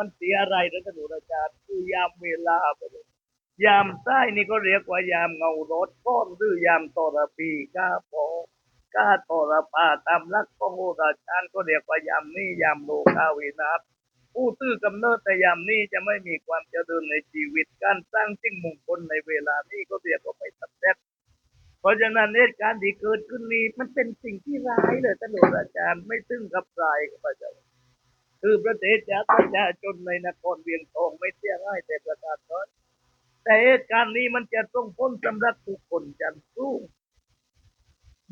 มันเสียอะไรนะท่านอาจารย์คือยามเวลาไปเลยยามใต้นี่ก็เรียกว่ายามเงารถก้อนหรือยามตรปีก้าพอกาตรปาตามลักของโหราจารย์ก็เรียกว่ายามนี้ยามโลกาวินาศผู้ตื้อกำเนิดแต่ยามนี้จะไม่มีความเจริญในชีวิตการสร้างสิ่งมงคลในเวลานี้ก็เรียกว่าไม่สำเร็จเพราะฉะนั้นเหตุการณ์ที่เกิดขึ้นนี้มันเป็นสิ่งที่ร้ายเลยท่านอาจารย์ไม่ซึ่งกับรายกับพระเจ้า คือประเทศชาติประชาชนในนครเวียงทองไม่เสียง่ายแต่ประการน้อยแต่เหตุการณ์นี้มันจะต้องพ้นสำหรับบุคคลชั้นสูง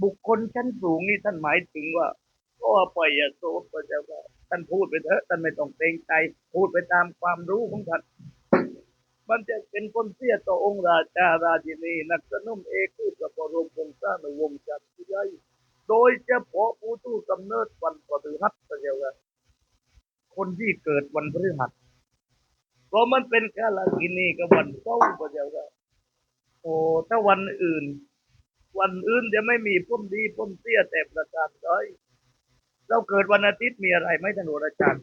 บุคคลชั้นสูงนี่ท่านหมายถึงว่าก็ปล่อยยาโซดพระเจ้าค่ะท่านพูดไปเถอะท่านไม่ต้องเกรงใจ พูดไปตามความรู้ของท่านมันจะเป็นคนเสียต่อองค์ราชาราชินีนักสนุมเอกคือพระบรมวงศานุวงศ์จันทร์ที่ใหญ่โดยเฉพาะผู้ทูกำเนิดวันพฤหัสพระเจ้า คนที่เกิดวันพฤหัสเพราะมันเป็นกาลกินีกับวันเสาร์พระเจ้าค่ะโอ้ถ้าวันอื่น วันอื่นจะไม่มีพ้นดีพ้นเสียแต่ประการใดเราเกิดวันอาทิตย์มีอะไรไหมท่านโหราจารย์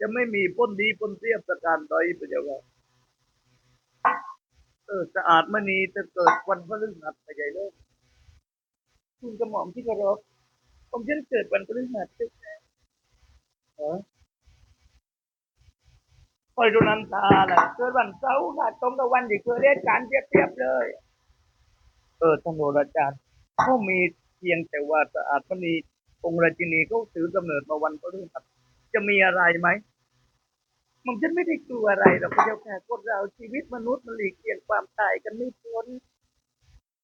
จะไม่มีพ้นดีพ้นเสียประการใดพระเจ้าค่ะเออสะอาดมณีจะเกิดวันพฤหัสไปใหญ่เลยคุณกระหม่อมที่เคารพผมจะเกิดวันพฤหัสใช่ไหมเออค อยดูน้ำตาแหละเกิดวันเสาร์ค่ะตรงกับวันที่เกิดเหตุการณ์เทียบๆเลย เออท่านโหราจารย์เขามีเพียงแต่ว่าสะอาดมณีองค์ราชินีเขาถือกำเนิดมาวันพฤหัสจะมีอะไรไหมมันฉันไม่ได้กลัวอะไรหรอกพระเจ้าค่ะคนเราชีวิตมนุษย์มันหลีกเลี่ยงความตายกันไม่พ้น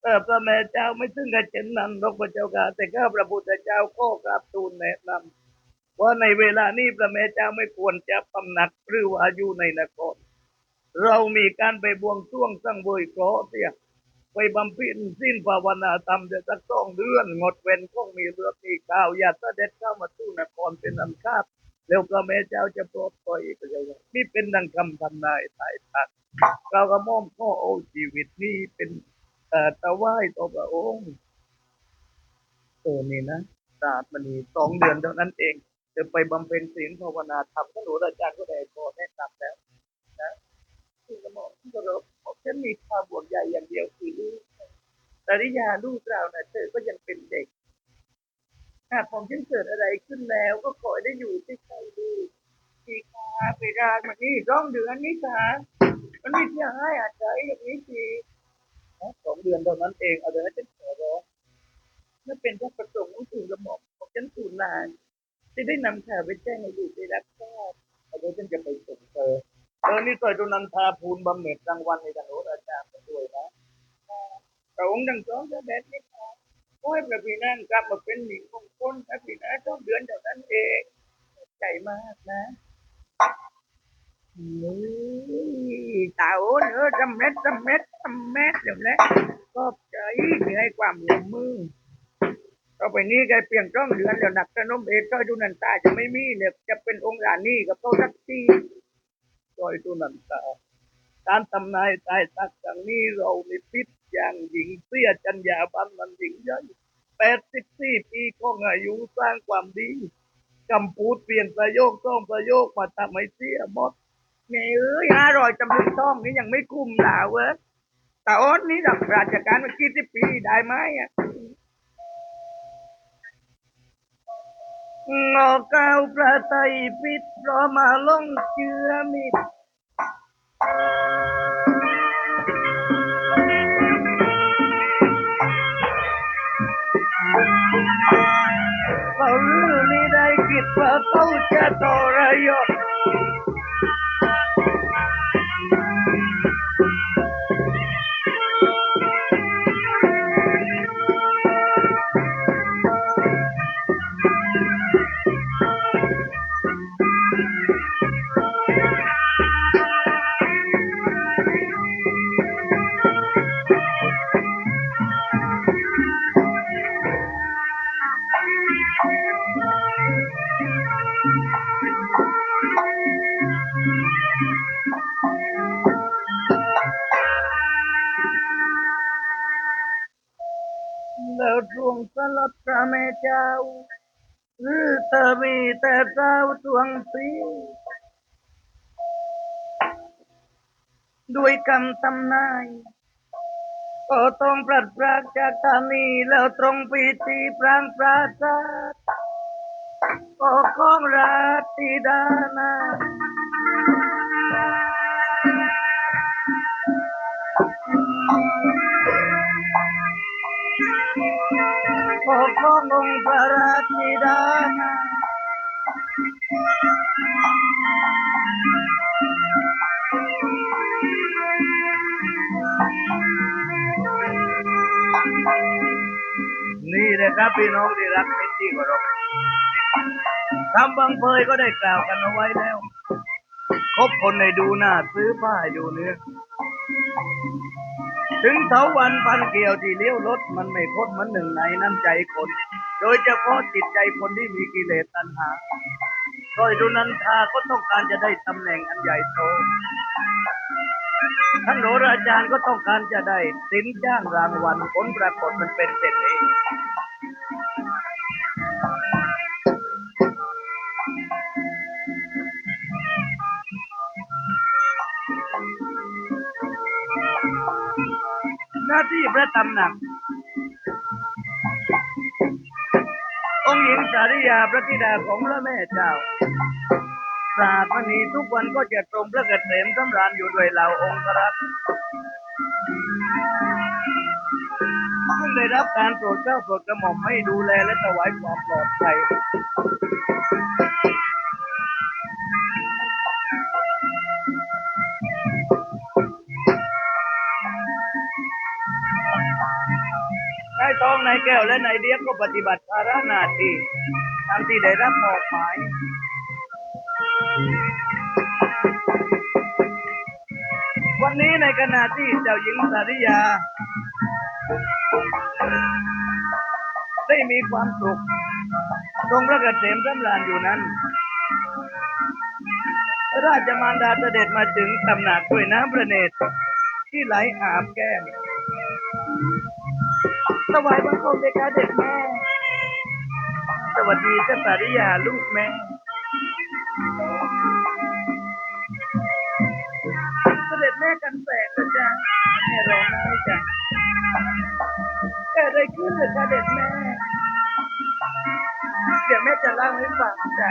เออพระแม่เจ้าไม่ซึ่งกับเช่นนั้นหรอกพระเจ้าค่ะแต่ข้าพระพุทธเจ้าก็กราบทูลแนะนำ ว่าในเวลานี้พระแม่เจ้าไม่ควรจะพำนักหรือว่าอยู่ในนคร เรามีการไปบวงสรวงสร้างบวยเคราะห์เสียไปบำเพ็ญสิ้นภาวนาธรรมจะสักสองเดือนงดเว้นคงมีเรือมีข่าวอย่าเสด็จเข้ามาตู้นครเป็นอันคาดแล้วพระแม่เจ้าจะปลดปล่อยพระเจ้าค่ะนี่เป็นดังคำทำนายทายทักเราก็มอมข้อโอ้ชีวิตนี้เป็นเอ่อตะไหว้ต่อพระองค์เออนี่นะศาสตร์มันนี่สองเดือนเท่านั้นเอง จะไปบำเพ็ญศีลภาวนาธรรมพระหลวงอาจารย์ก็ได้ขอแนะนำแล้วนะที่กระหม่อมที่กระรบผมฉันมีความห่วงใยอย่างเดียวคือลูกแต่ริยาลูกเรานะเธอก็ยังเป็นเด็กหากผมฉันเกิดอะไรขึ้นแล้ว ก็ขอได้อยู่ที่ใครดีทีค่ะไปรานมานี่ร้องเดือนนี้ค่ะมันไม่เสียหายอาจจะอย่างนี้ทีสองเดือนเท่านั้นเองเอาเดี๋ยวให้ฉันขอร้องไม่เป็นพระประสงค์ของถึงกระหม่อมของฉันสูญนาน จะได้นำข่าวไปแจ้งให้ลูกได้รับทราบอาเดี๋ยวฉันจะไปส่งเธอเออนี่ต่อยตุนันทาภูลบำเหน็จรางวัลในการโหราจารย์มาด้วยนะพระองค์ดังสองจะแบบนี้ค่ะโอ้พระพี่นั่นกลับมาเป็นหญิงมงคลพระพี่นั่นต้องเดือนเท่านั้นเองใจมากนะนี่ตาโอ้นเออจำเม็ดจำเม็ดจำเม็ดเดี๋ยวนี้ก็ใจที่ให้ความร่วมมือ ต่อไปนี้แกเปลี่ยนจ้องเดือนแล้วหนักกระนมเอกก็ดูนันตาจะไม่มีเนี่ยจะเป็นองค์รานนี่กับเขาสักทีก็ดูนันตาการทำนายตายตักอย่างนี้เราในพิษอย่างหญิงเสียจัญญาบันมันหญิงใหญ่แปดสิบสี่ปีของอายุสร้างความดีกำพูดเปลี่ยนประโยคต้องประโยคมาทำให้เสียหมดแม่เอ้ยห้าร้อยจำนวนต้องนี่ยังไม่คุ้มหลาเว้ยแต่อ๊ตนี่รับราชการมากี่สิบปีได้ไหมอะ งอก้าวประไตปิดเพราะมาลงเชือมิดเขาลือไม่ได้คิดว่าเขาจะทรยศ เจ้าหรือเธอมีแต่เจ้าตวงสีด้วยคำทำนายก็ต้องปลัดปรากจากตานีแล้วตรงปีตีปรางปราศาก็ของราติดานา ก็ขององค์พระราชธิดานานี่แหละครับพี่น้องที่รักมิตรที่เคาทำบางเพยก็ได้กล่าวกันเอาไว้แล้ว คบคนในดูหน้าซื้อผ้าให้ดูเนื้อ ถึงเถาวันพันเกี่ยวที่เลี้ยวรถมันไม่พ้นเหมือนหนึ่งในน้ำใจคน โดยเฉพาะจิตใจคนที่มีกิเลสตัณหาโดยดุนันทาก็ต้องการจะได้ตำแหน่งอันใหญ่โตท่านโหราจารย์ก็ต้องการจะได้สินจ้างรางวัลผลปรากฏมันเป็นเศรษฐีาที่พระตำหนัก องค์หญิงสาริยาพระธิดาของพระแม่เจ้าสาธนีทุกวันก็จะตรงพระเกษมสำราญอยู่ด้วยเหล่าองค์รักซึ่งได้รับการโปรดเกล้าโปรดกระหม่อมให้ดูแลและถวายความปลอดภัย นายทองนายแก้วและนายเดียกก็ปฏิบัติภาระหน้าที่ตามที่ได้รับมอบหมายวันนี้ในขณะที่เจ้าหญิงสาริยา ได้มีความสุขทรงพระกเกษมสำราญอยู่นั้นราชมารดาเสด็จมาถึงตำหนักด้วยน้ำพระเนตรที่ไหลอาบแก้ม ถวายบังคมเด็กาเด็กแม่ สวัสดีเจ้าสาริยาลูกแม่เสด็จแม่กันแสงนะจ๊ะแม่ร้องไห้จ้ะเกิดอะไรขึ้นเหรอจ๊ะเด็กแม่ เดี๋ยวแม่จะเล่าให้ฟังจ้ะ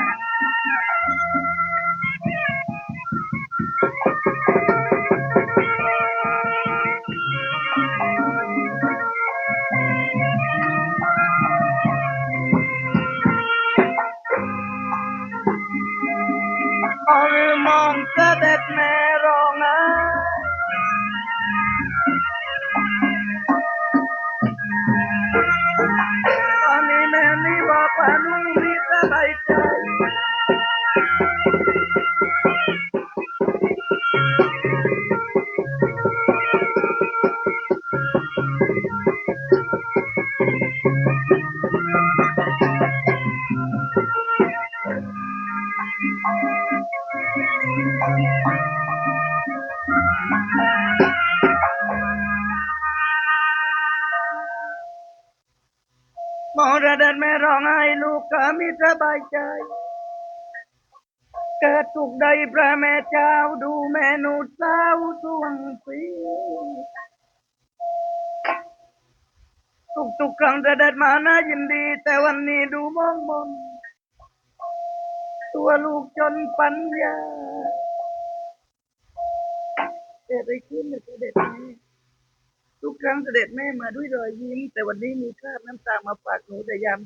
อ มองระดับแม่ร้องไห้ลูกก็มีสบายใจ เกิดสุขใดพระแม่เจ้าดูแม่หนูสาวสวงสีทุกทุกๆครั้งเสด็จมาน่ายินดี แต่วันนี้ดูมองมนตัวลูกจนปัญญาเกิดอะไรขึ้นเนี่ยเด็จแม่ ทุกครั้งเสด็จแม่มาด้วยรอยยิ้ม แต่วันนี้มีคราบน้ำตามาฝากหนูแต่ยาม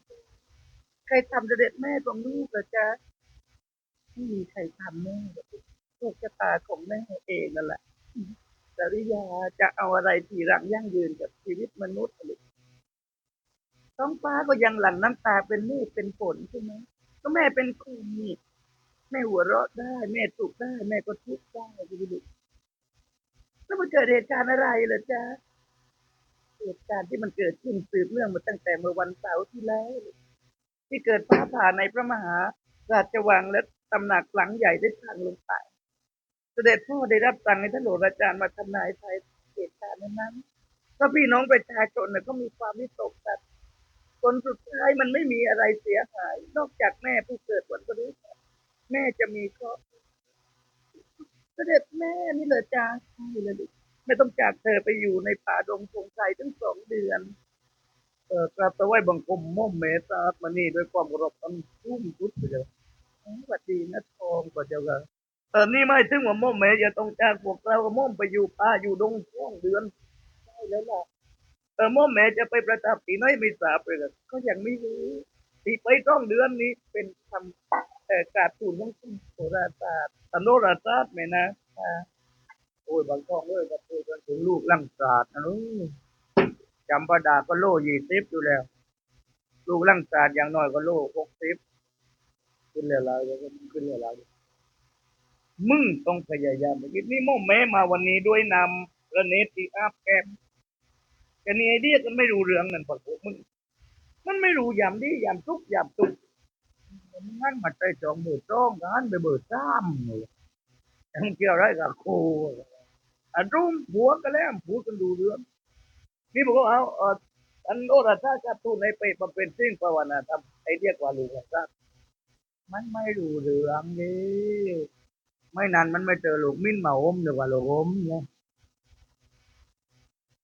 ใครทำเสด็จแม่ของลูกเหรอจ๊ะไม่มีใครทำแม่กลูกชะตาของแม่เองนั่นแหละสริยาจะเอาอะไรทีหลังยั่งยืนกับชีวิตมนุษย์หรือท้องฟ้าก็ยังหลั่งน้ำตาเป็นเมฆเป็นฝนใช่ไหมก็แม่เป็นคนนี่แม่หัวเราะได้ แม่สุขได้ แม่ก็ทุกข์ได้ดูดิแล้วมันเกิดเหตุการณ์อะไรเหรอจ๊ะ เหตุการณ์ที่มันเกิดขึ้นสืบเนื่องมาตั้งแต่เมื่อวันเสาร์ที่แล้วที่เกิดฟ้าผ่าในพระมหาราชวังและตำหนักหลังใหญ่ได้พังลงไป เสด็จพ่อได้รับสั่งให้ท่านหลวงอาจารย์มาทำนายภัยเหตุการณ์นั้นก็พี่น้องประชาชนเนี่ยก็มีความวิตกกันผลสุดท้ายมันไม่มีอะไรเสียหาย นอกจากแม่ผู้เกิดวันพฤหัสแม่จะมีเคราะห์เสด็จแม่นี่เหรอจ้าใช่เลย ไม่ต้องจากเธอไปอยู่ในป่าดงพงไทรตั้งสองเดือน เออกราบถวายบังคมม่อมเมตตามานี่ด้วยความเคารพอันสูงสุดไปเลยสวัสดีนะทองกว่าเจ้าค่ะเออนี่ไม่ถึงว่าม่อมเมจะต้องจากพวกเราก็ม่อมไปอยู่ป่าอยู่ดงช่วงเดือนใช่แล้วล่ะเออม่อมแม่จะไปประทับที่ไหนไม่ทราบเลยล่ะก็ยังไม่รู้ที่ไปต้องเดือนนี้เป็นคำเอ่อการตูนของคุณโหราศาสตร์ตโนราศาสตร์ไหมนะอ่า โอ้ยบางท้องเลยก็พูดกันถึงลูกลังศาสตร์นะลูกจำปาดาก็โลยี่สิบอยู่แล้ว ลูกร่างศาสตร์อย่างน้อยก็โลหกสิบขึ้นเรื่อยๆขึ้นเรื่อยๆมึงต้องพยายามไปคิดนี่โมแม่มาวันนี้ด้วยนำระเนติอาบแกมแกนี่ไอเดียกันไม่รู้เรื่องนั่นปะพวกมึงมันไม่รู้ยามดียามทุกยามตุกมันงั้นมาใจจองเบอร์จ้องกันไปเบอร์ซ้ำเลยยังเกี่ยวไรกับครู รุ่มหัวกันแล้วพูดกันดูเรื่องนี่บอกว่าเอาอันโอราชาจะตูในไปบำเพ็ญสิ่งภาวนาทำไอเรียกว่าลูกรักมันไม่รู้เรื่องนี่ไม่นานมันไม่เจอลูกมิ้นมาอมเดี๋ยวว่าลูกอมเนี่ย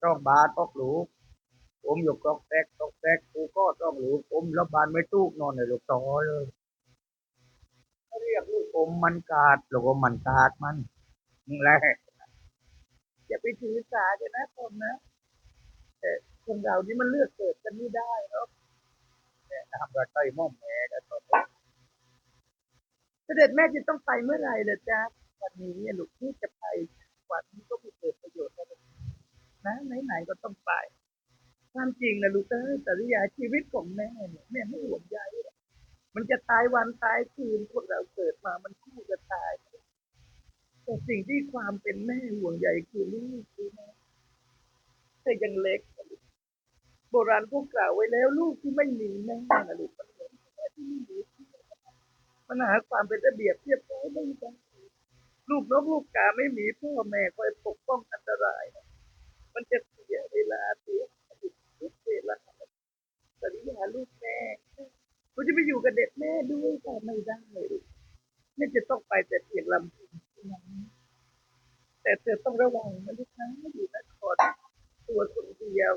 ต้องบาตอกลูกอมอยู่กอกแตกตอกแตกกูก็ต้องลูกอมแล้วบานไม่ตู้นอนในลูกต่อเลยเขาเรียกลูกอมมันกาดลูกอมมันกาดมันนี่แหละ อย่าไปถือสาเลยนะผมนะแต่คนเรานี่มันเลือกเกิดกันไม่ได้เนาะแต่ทำกระต่อยม่อมแม่แล้วตอนนี้เสด็จแม่จะต้องไปเมื่อไหร่ล่ะจ๊ะวันนี้เนี่ยลูกที่จะไปวันนี้ก็มีเกิดประโยชน์แล้วนะไหนๆก็ต้องไปความจริงนะลูกเอ้ยแต่ริยาชีวิตของแม่เนี่ยแม่ไม่ห่วงใยหรอกมันจะตายวันตายคืนคนเราเกิดมามันคู่จะตาย แต่สิ่งที่ความเป็นแม่ห่วงใยคือลูกคือแม่แต่ยังเล็ก โบราณพวกกล่าวไว้แล้วลูกที่ไม่มีแม่นะลูกมันเหมือนแม่ที่ไม่มีปัญหาความเป็นระเบียบเรียบร้อยไม่ได้ลูกนกลูกกาไม่มีพ่อแม่คอยปกป้องอันตราย มันจะเสียเวลาเสียทุกเวลาตอนนี้หาลูกแม่กูจะไปอยู่กับเด็กแม่ด้วยก็ไม่ได้ลูกแม่จะต้องไปแต่เพียงลำพัง แต่เธอต้องระวังนะลูกนะอยู่นครตัวคนเดียว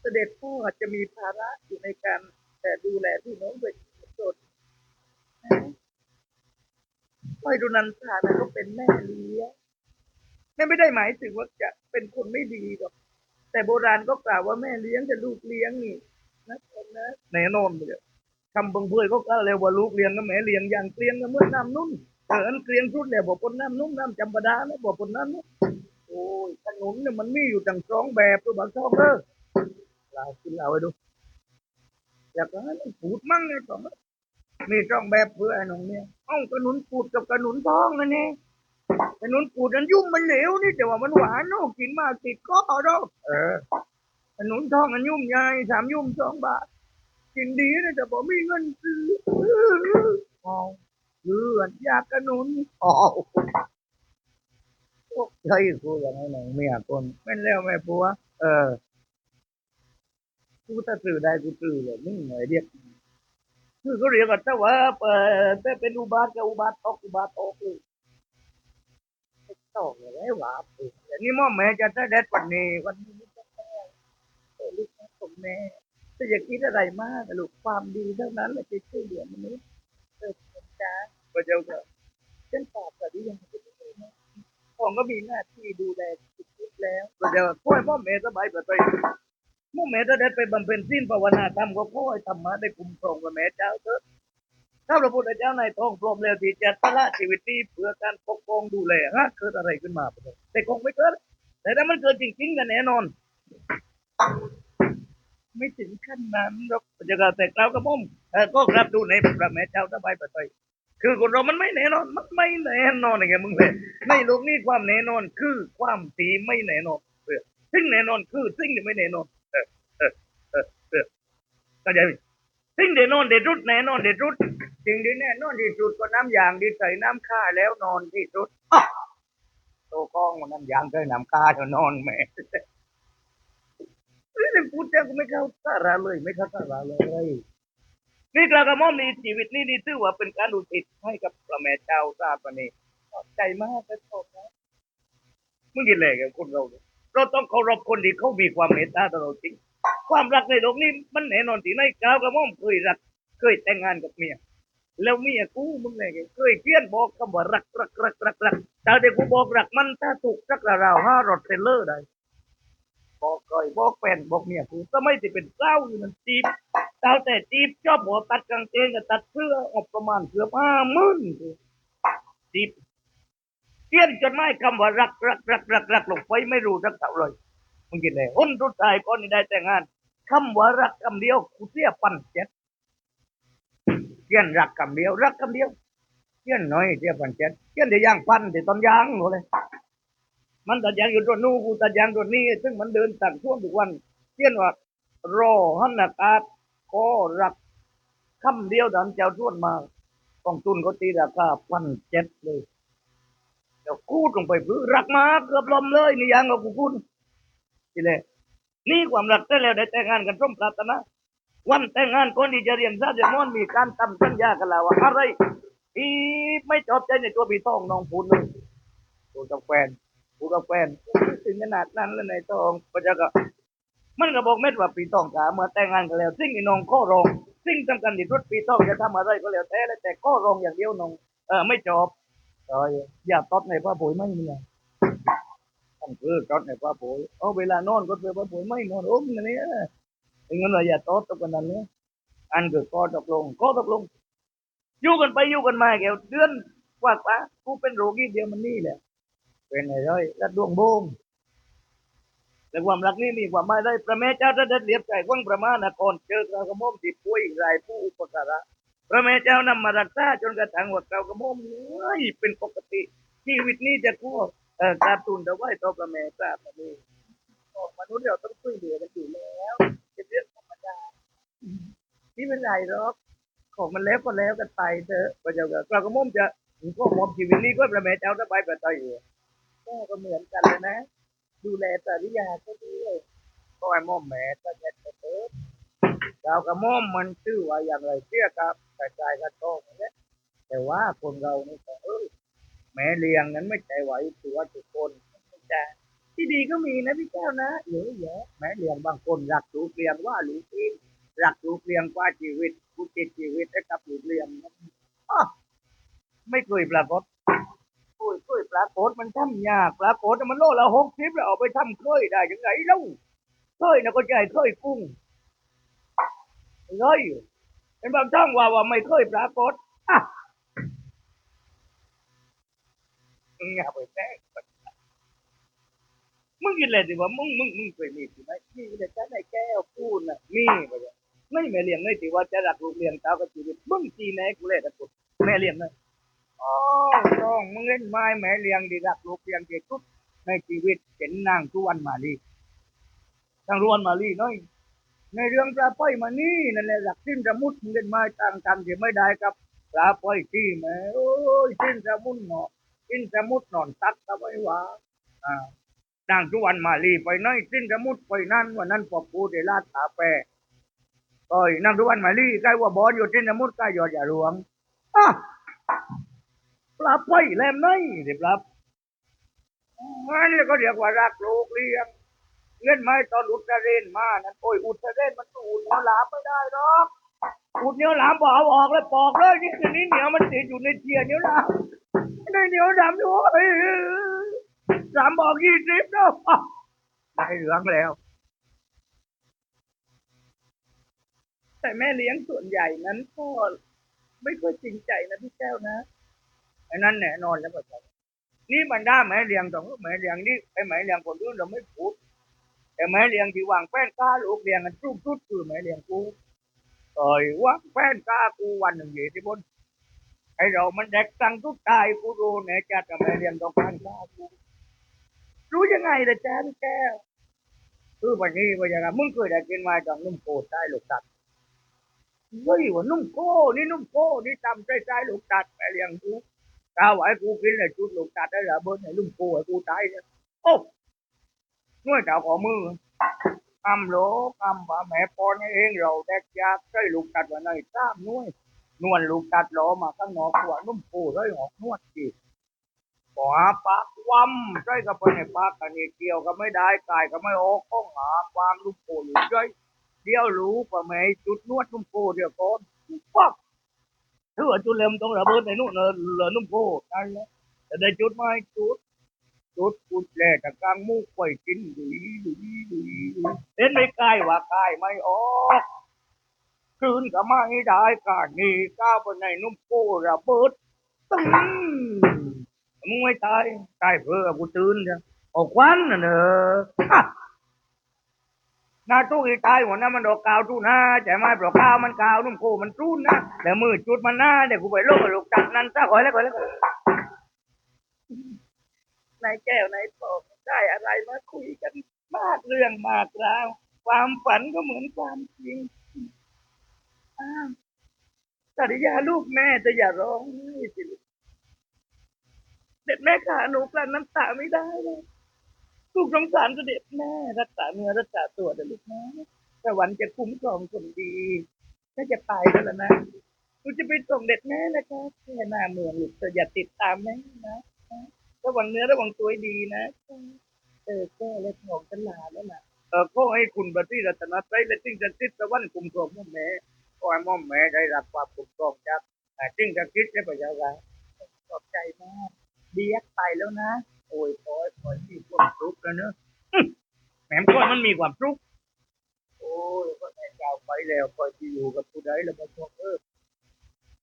เสด็จพ่อจะมีภาระอยู่ในการแต่ดูแลพี่น้องโดยสดพ่อยดูนันทานะก็เป็นแม่เลี้ยงนั่นไม่ได้หมายถึงว่าจะเป็นคนไม่ดีหรอกแต่โบราณก็กล่าวว่าแม่เลี้ยงจะลูกเลี้ยงนี่นะคนนะแน่นอนเลยคำบังเผยก็กล่าวแล้วว่าลูกเลี้ยงกับแม่เลี้ยงอย่างเลียงกับเมื่อน้ำนุ่น เอออันเกลียงสุดแล้วบอกคนน้ำนุ่มน้ำจำปาดาแล้วบอกคนน้ำนุ่มโอ้ยขนุนเนี่ยมันมีอยู่ตั้งสองแบบตัวบางช่องเออเรากินเราไปดูอยากให้มันปูดมั่งไงสองมีช่องแบบเพื่อไอ้น้องเนี่ยอ้ากระหนุนปูดกับกระหนุนทองนั่นเองกระหนุนปูดนั้นยุ่มมันเหลวนี่แต่ว่ามันหวานเนาะกินมากติดคอเนาะเออกระหนุนทองมันยุ่มใหญ่สามยุ่มสองบาทกินดีนะแต่บอกมีเงินซื้อ เอาเลือดอยากกระหนุนอ๋อโอ้ใช่กูอย่างไอ้น้องเมียคนเป็นแล้วแม่ปัว เออ กูถ้าสื่อได้กูสื่อเลยมึงหน่อยเดียวคือเขาเรียกกันแต่ว่าเออแต่เป็นอุบาทกับอุบาทตกอุบาทตกเลยตกเลยหวาปุ๊อย่างนี้ม่อแม่จะได้เด็ดวันนี้วันนี้จะแม่เออลูกแม่ของแม่ถ้าอยากคิดอะไรมากลูกความดีเท่านั้นแหละจะช่วยเหลือมนุษย์เออเป็น จ้าพระเจ้าค่ะฉันตอบแต่ที่ยังไม่ได้นะผมก็มีหน้าที่ดูแลชีวิตแล้วพระเจ้าช่วยพ่อแม่สบายไปเมื่อแม่จะได้ไปบำเพ็ญสิ้นภาวนาธรรมก็ขอให้ธรรมะได้คุ้มครองกับแม่เจ้าเถิดถ้าพระพุทธเจ้าในท้องพรหมแล้วที่จะตละชีวิตนี้เพื่อการปกป้องดูแลฮะเกิดอะไรขึ้นมาแต่คงไม่เกิดแต่ถ้ามันเกิดจริงๆกันแน่นอน ไม่ถึงขั้นนั้นหรอกจะกระแต่เราก็ม่อมเออก็รับดูในพระแม่เจ้าสบายไปไป คือคนเรามันไม่แน่นอน มันไม่แน่นอนอย่างมึงเลยในโลกนี้ความแน่นอนคือความตีไม่แน่นอนเออซึ่งแน่นอนคือสิ่งที่ไม่แน่นอนเออเออเออเออเข้าใจไหมสิ่งเด่นนอนเด็ดรุดแน่นอนเด็ดรุดสิ่งที่แน่นอนที่สุดก็น้ำยางที่ใส่น้ำข้าแล้วนอนที่สุดโตกล้องน้ำยางใส่น้ำข้าจะนอนแม่เฮ้ยแต่พูดแจ้งก็ไม่เข้าสาระเลยไม่เข้าสาระเลย นี่กระกระม่อมนี่ชีวิตนี่นี่ถือว่าเป็นการอุทิศให้กับพระแม่เจ้าทราบวันนี้ขอบใจมากนะชมนะมึงกินอะไรกับคนเราเนี่ยเราต้องเคารพคนที่เขามีความเมตตาต่อเราจริง ความรักในโลกนี้มันแน่นอนที่ไหนก้าวกระม่อมเคยรัก เคยแต่งงานกับเมียแล้วเมียกูมึงไงเคยเขียนบอกคำว่ารักรักรักรักรักแต่เด็กกูบอกรักมันถ้าถูกสักราวห้ารถเทรลเลอร์ได้บอกเคยบอกแฟนบอกเมียกูก็ไม่ได้เป็นเศร้าอยู่มันจีบ เจ้าแต่จีบชอบหัวตัดกางเกงกับตัดเสื้อออกประมาณเกือบห้าหมื่นจีบเขียนจดหมายคำว่ารักรักรักรักรักลงไปไม่รู้รักเท่าไรมึงกินเลยคนรุ่นชายก่อนนี่ได้แต่งงานคำว่ารักคำเดียวกูเสียปันเจ็ดเขียนรักคำเดียวรักคำเดียวเขียนน้อยเสียปันเจ็ดเขียนเดียวย่างปันเดี๋ยวตอนย่างหนูเลยมันตัดยางอยู่ตัวนู้นกูตัดยางตัวนี้ ซึ่งมันเดินต่างช่วงทุกวันเช่นว่ารอหันอากาศ ก็รักคำเดียวดันเจ้าชวนมากองทุนเขาตีราคาพันเจ็ดเลยเดี๋ยวกูดลงไปพื้รักมาเกือบลมเลยนี่ยังกับกูคุณทีเลยนี่ความรักได้แล้วได้แต่งงานกันสมปรารถนาวันแต่งงานคนที่จะเรียนซาเดมอนมีการทำสัญญากันแล้วว่าอะไรที่ไม่ชอบใจในตัวพี่ต้องน้องพูดเลยตัวกับแฟนกูกับแฟนถึงขนาดนั้นแล้วในตองก็จะก็ มันก็บอกเม็ดว่าปีต้องกาเมื่อแต่งงานกันแล้วสิ่งที่น้องข้อรองสิ่งสำคัญที่สุดปีต้องจะทำอะไรก็แล้วแต่แต่ข้อรองอย่างเดียวน้องเออไม่จบเอออย่าตอดในผ้าปุ๋ยไม่มีต้องคือตอดในผ้าปุ๋ยเอาเวลานอนก็เจอผ้าปุ๋ยไม่นอนโอ้มนั่นนี่ถึงนั้นว่าอย่าตอดตกกันนั้นเนี่ยอันคือข้อตกลงข้อตกลงอยู่กันไปอยู่กันมาแกวเดือนกว่าๆกูเป็นโรคอีเดียวมันนี่แหละเป็นไงร้อยรัดดวงโบง แต่ความรักนี้มีความหมายได้พระแม่เจ้าจะเด็ดเลียบใจว้างประมาณนครเจอกระม่อมที่ป่วยรายผู้อุปการะพระแม่เจ้านำมารักษาจนกระทั่งว่าเกากระม่อมเฮ้ยเป็นปกติชีวิตนี้จะกู้เอ่อการตุนจะไหวต่อพระแม่ทราบมาดีมนุษย์เราต้องช่วยเหลือกันอยู่แล้วเป็นเรื่องธรรมดาที่เป็นไรหรอกของมันแล้วก็แล้วกันไปเถอะพระเจ้าก็กระม่อมจะก็มอมชีวิตนี้ก็พระแม่เจ้าจะไปประเทศแม่ก็เหมือนกันเลยนะ ดูแลปริยาก็ด้วยก็ไอ้ม่อมแม่ก็จะเปิดเรากับม่อมมันชื่อว่าอย่างไรเชื่อกับกระจายกระโตกเนี่ยแต่ว่าคนเรานี่ก็เออแม่เลี้ยงนั้นไม่ใช่ไหวตัวทุกคนไม่ใช่ที่ดีก็มีนะพี่แก้วนะเยอะแยะแม่เลี้ยงบางคนรักลูกเลี้ยงว่าลูกเองรักลูกเลี้ยงกว่าชีวิตผู้ติดชีวิตให้กับลูกเลี้ยงนั้นอ้อไม่เคยปรากฏ โอ้ยเคยปลาโกดมันทำยากปลาโกดน่ะมันโลละหกสิบแล้วเอาไปทำเคยได้ยังไงเล่าเคยนะก็ใจเคยกุ้งเลยเป็นบางช่องว่าว่าไม่เคยปลาโกดอะมึงอย่าไปแท้มึงกินอะไรดิวะมึงมึงมึงเคยมีสิไหมมีแต่ฉันไอ้แก้วพูดน่ะมีไปเลยไม่แม่เลี้ยงไม่ติว่าจะรักลูกเลี้ยงเจ้ากับชีวิตมึงจีแน่กูเลยแต่กูแม่เลี้ยงเลย โอ้น้องมึงเล่นไม้แม่เลี้ยงดีรักลูกเลี้ยงเด็กทุกในชีวิตเห็นนางทุวันมาลีทางรวนมาลีน้อยในเรื่องปลาป้อยมานี่นั่นแหละหลักสิ้นสมุดมึงเล่นไม้ต่างกันที่ไม่ได้กับปลาป้อยที่แม่โอ้ยสิ้นสมุดเนาะสิ้นสมุดนอนตักก็ไม่ว่าอ่านางทุวันมาลีไปน้อยสิ้นสมุดไปนั่นวันนั้นพอกูได้ลาดตาแปรโอ้ยนางทุวันมาลีใกล้ว่าบอลอยู่สิ้นสมุดใกล้ยอดอย่าหลวงอะ ปลาไฟแลมน้อยสิปลาอันนี้ก็เรียกว่ารักโลกเลี้ยงเล่อนไม้ตอนอุตรเรนมานั่นโอ้ยอุตรเรนมันตูดเหนียวหลามไม่ได้หรอกอุดเหนียวหลามบอกเอาออกเลยปอกเลยนี่คือนี่เหนียวมันติดอยู่ในเทียนเหนียวหลามในเหนียวดำอยู่เอ้ยสามบอกยี่สิบเนาะอะได้เหลืองแล้ว แต่แม่เลี้ยงส่วนใหญ่นั้นก็ไม่ค่อยจริงใจนะพี่แก้วนะ อ้นั่นแน่นอนแล้วก็ใช่นี่มันได้แม่เลียงสองแม่เลียงนี่ไอ้แม่เลียงคนอื่นเราไม่พูดแต่แม่เลียงที่วางแป้นกล้าลูกเลียงกันทุกทุกคือแม่เลียงกูเอ้ยวางแป้นกล้ากูวันหนึ่งยี่ที่บนไอ้เรามันเด็กตั้งทุกตายกูรู้แน่จัดกับแม่เลียงต้องการกล้ากูรู้ยังไงล่ะจ๊ะพี่แก้วคือวันนี้วันยังไงมึงเคยได้กินมาจากนุ่มโคตรใต้ลูกตัดเฮ้ยว่านุ่มโคนี่นุ่มโคนี่ทำใต้ใต้ลูกตัดแม่เลียงกู ตาไหวกูกินเลยชุดลูกตัดได้ละเบิ้ลให้ลุงกูให้กูตายเนี่ยโอ้น้วยเจ้าของมืออำโลกอำว่าแม่ปอนเองเราแดกยาใช้ลูกตัดว่าในสามน้วยนวลลูกตัดล้อมาข้างนอกหัวนุ่มกูเลยหอกนวดจีบ่หาปากวัมใจกับไปในปากกันเเกี่ยวก็ไม่ได้กายก็ไม่ออกข้องหาความลุ่มโพอยู่ใจเดี๋ยวรู้ป่ะแม่จุดนวดลุ่มโพเดี๋ยวก่อนปั๊บ ถือว่าจุดเริ่มต้องระเบิดในนู่นเนอะเหลือลุ่มโพนั่นแหละจะได้จุดไหมจุดจุดกุดแลกกลางมูกไฟกินดุยดุยดุยเห็นไม่ใกล้ว่าใกล้ไม่ออกคืนก็ไม่ได้กานี่ก้าวไปในนุ่มโพระเบิดตึ้งมึงไม่ตายตายเพื่อกูตื่นจ้ะออกควันน่ะเนอะ นาตู้อีตายหัวหน้ามันดอกกาวตู้หน้าใจไหมเพราะกาวมันกาวนุ่มโพมันจูนนะแล้วมือจุดมันหน้าเดี๋ยวกูไปโลกกับลูกจักนั่นซะขอยแล้วขอยแล้วขอยแล้วนายแก้วนายโตได้อะไรมาคุยกันมากเรื่องมากราวความฝันก็เหมือนความจริงอ้าวสริยาลูกแม่จะอย่าร้องไห้สิเด็ดแม่ขาหนูกลั้นน้ำตาไม่ได้เลย ลูกสงสารเสด็จแม่ รักษาเนื้อรักษาตัวเถอะลูกนะแต่วันจะคุ้มครองคนดีถ้าจะตายกันแล้วนะหนูจะไปส่งเด็ดแม่นะคะแค่หน้าเมืองลูกแต่อย่าติดตามแม่นะระวังเนื้อระวังตัวดีนะเออแก้เล็กของกันลาแล้วนะเออขอให้คุณบัตรีรัตนตรัยและสิ่งศักดิ์สิทธิ์ตะวันคุ้มครองม่อมแม่ขอให้ม่อมแม่ได้รับความคุ้มครองจากแต่สิ่งศักดิ์สิทธิ์และประชาชนขอบใจมากเดียกไปแล้วนะ โอ้ยขอให้ขอให้มีความสุขแล้วเนอะแหมขอให้มันมีความสุขโอ้ยก็แม่เจ้าไปแล้วคอยที่อยู่กับผู้ใดแล้วมาบอเออ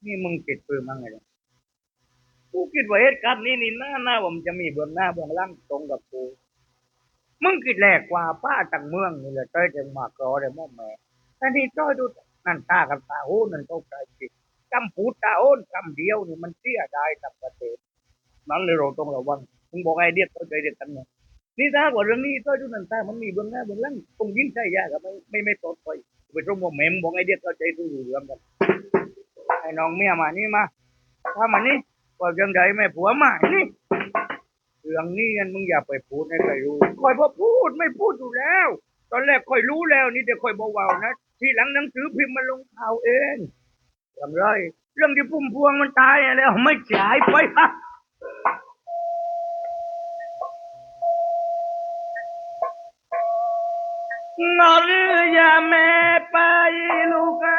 นี่มึงติดปืนมั้งไงเนี่ยกูคิดว่าเหตุการณ์นี้นี่หน้าหน้าว่ามันจะมีเบื้องหน้าเบื้องล่างตรงกับกูมึงคิดแรกกว่าป้าตังเมืองนี่แหละเต้ยจะมากรอได้ม่อแม่แต่นี่ต้อยดูนั่นตากับตาโอ้นั่นเขาใจจิตคำพูดตาโอนคำเดียวนี่มันเสียได้ทั้งประเทศนั้นเลยเราต้องระวัง มึงบอกไอ้เดียเข้าใจเดียวกันเนี่ยนี่ถ้าว่าเรื่องนี้ต้อยดูนั่นตามันมีเบื้องหน้าเบื้องหลังคงยิ่งใช่ยากับไม่ไม่ไม่ปลอดภัยไปตรงว่าแม่มบอกไอ้เดียเข้าใจดูเรื่องกันไอ้น้องเมียมานี่มาถ้ามานี่ว่าเรื่องใดแม่ผัวมานี่เรื่องนี้กันมึงอย่าไปพูดให้ใครรู้คอยพอพูดไม่พูดอยู่แล้ว ตอนแรกคอยรู้แล้วนี่แต่คอยเบาๆนะทีหลังหนังสือพิมพ์มาลงข่าวเองทำไรเรื่องที่พุ่มพวงมันตายแล้วไม่ฉายไปฮะ นอรือยาแม่ไปลูกอะไ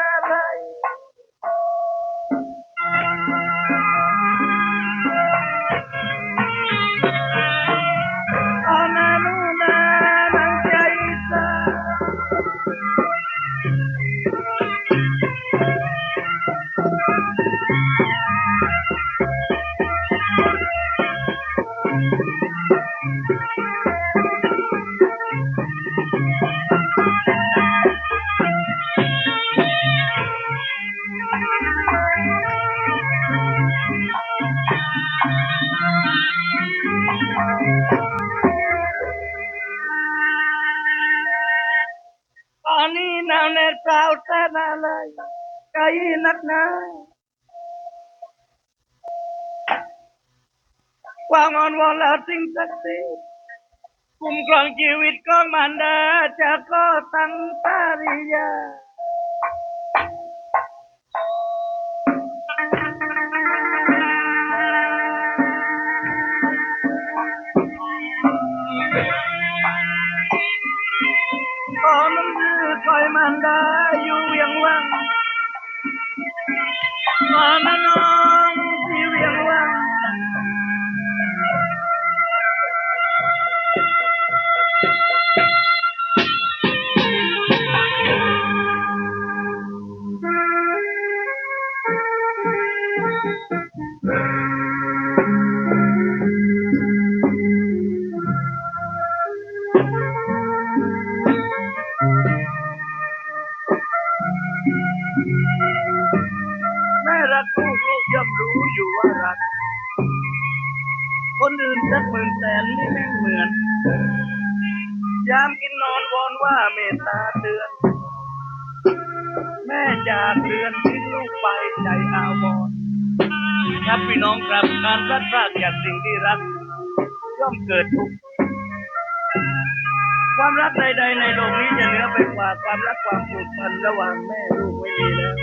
รเอา ความอ่อนวอนแล้วสิ่งศักดิ์สิทธิ์คุ้มครองชีวิตของมันดาจะก็ตั้งปาริยาขอมันดื้อคอยมันได้อยู่เวียงวังขอมัน คนอื่นสักหมื่นแสนนี่ไม่เหมือน ยามกินนอนวอนว่าเมตตาเตือน แม่จากเดือนทิ้งลูกไปใจอาวรณ์ครับพี่น้องครับการพลัดพรากจากสิ่งที่รักย่อมเกิดทุกข์ความรักใดๆในโลกนี้จะเหนือไปกว่าความรักความผูกพันระหว่างแม่ลูกไม่มีแล้ว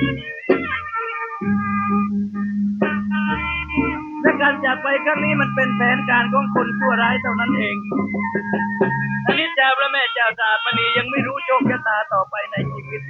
การจากไปครั้งนี้มันเป็นแผนการของคนชั่วร้ายเท่านั้นเองอลิจ้าพระแม่เจ้าศาสตร์มณียังไม่รู้โชคชะตาต่อไปในชีวิต